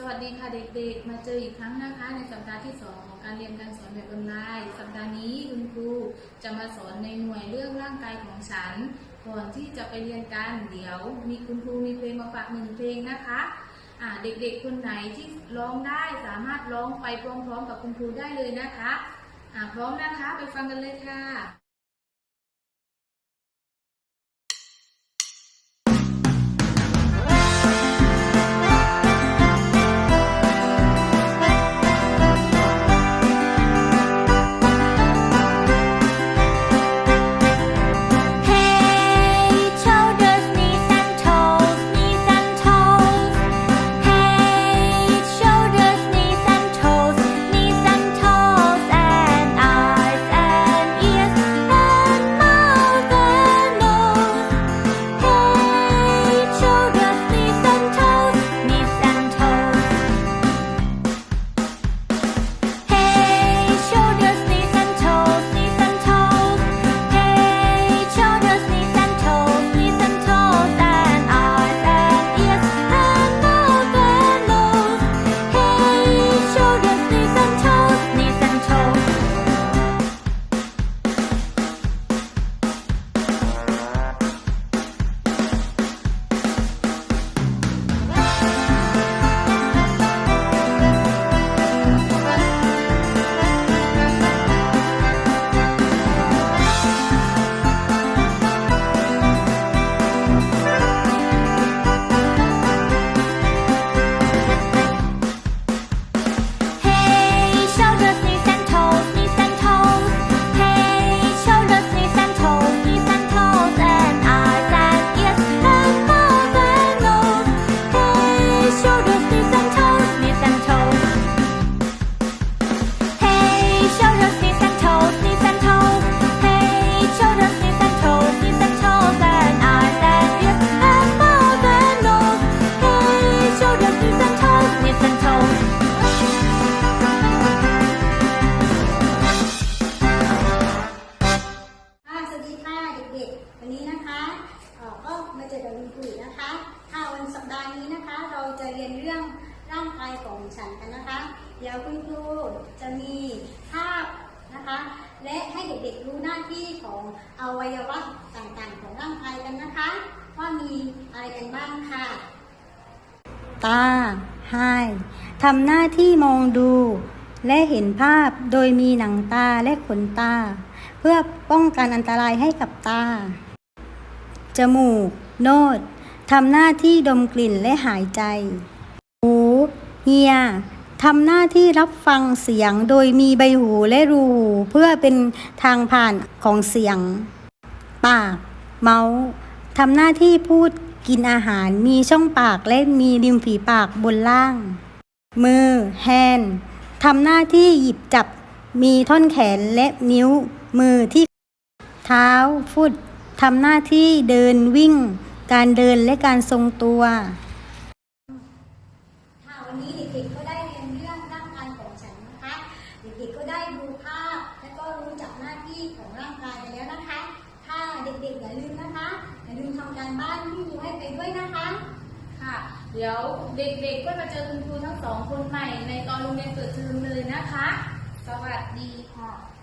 สวัสดีค่ะเด็กๆ มาเจออีกครั้งนะคะ ในสัปดาห์ที่ 2 ของการเรียนการสอนแบบออนไลน์ สัปดาห์นี้คุณครูจะมาสอนในหน่วยเรื่องร่างกายของฉัน ก่อนที่จะไปเรียนกันเดี๋ยว มีคุณครูมีเพลงมาฝากหนึ่งเพลงนะคะอ่าเด็กๆ คนไหนที่ร้องได้สามารถร้องไปพร้อมๆกับคุณครูได้เลยนะคะอ่าพร้อมนะคะไปฟังกันเลยค่ะ เด็ก วันนี้นะคะก็มาเจอกับคุณครูนะคะค่ะวันสัปดาห์นี้นะคะ เราจะเรียนเรื่องร่างกายของฉันกันนะคะ เดี๋ยวคุณครูจะมีภาพนะคะ และให้เด็กๆรู้หน้าที่ของอวัยวะต่างๆ ของร่างกายกันนะคะ ว่ามีอะไรกันบ้างค่ะ ตาให้ทำหน้าที่มองดู และเห็นภาพโดยมีหนังตาและขนตา เพื่อป้องกันอันตรายให้กับตา จมูก โนดทำหน้าที่ดมกลิ่นและหายใจ หูเฮียทำหน้าที่รับฟังเสียงโดยมีใบหูและรูหูเพื่อเป็นทางผ่านของเสียง ปาก เมาส์ทำหน้าที่พูดกินอาหารมีช่องปากและมีริมฝีปากบนล่าง มือ แฮนด์ทำหน้าที่หยิบจับ มีท่อนแขนและนิ้ว มือที่เท้าฟุตทำหน้าที่เดินวิ่ง การเดินและการทรงตัวค่ะวันนี้เด็กๆก็ได้เรียนเรื่องร่างกายของฉันนะคะเด็กๆก็ได้ดูภาพและก็รู้จักหน้าที่ของร่างกายกันแล้วนะคะค่ะเด็กๆอย่าลืมนะคะอย่าลืมทำการบ้านที่ครูให้ไปด้วยนะคะค่ะ เดี๋ยวเด็กๆก็มาเจอคุณครูทั้งสองคนใหม่ในตอนโรงเรียนเปิดเทอมเลยนะคะ สวัสดีค่ะ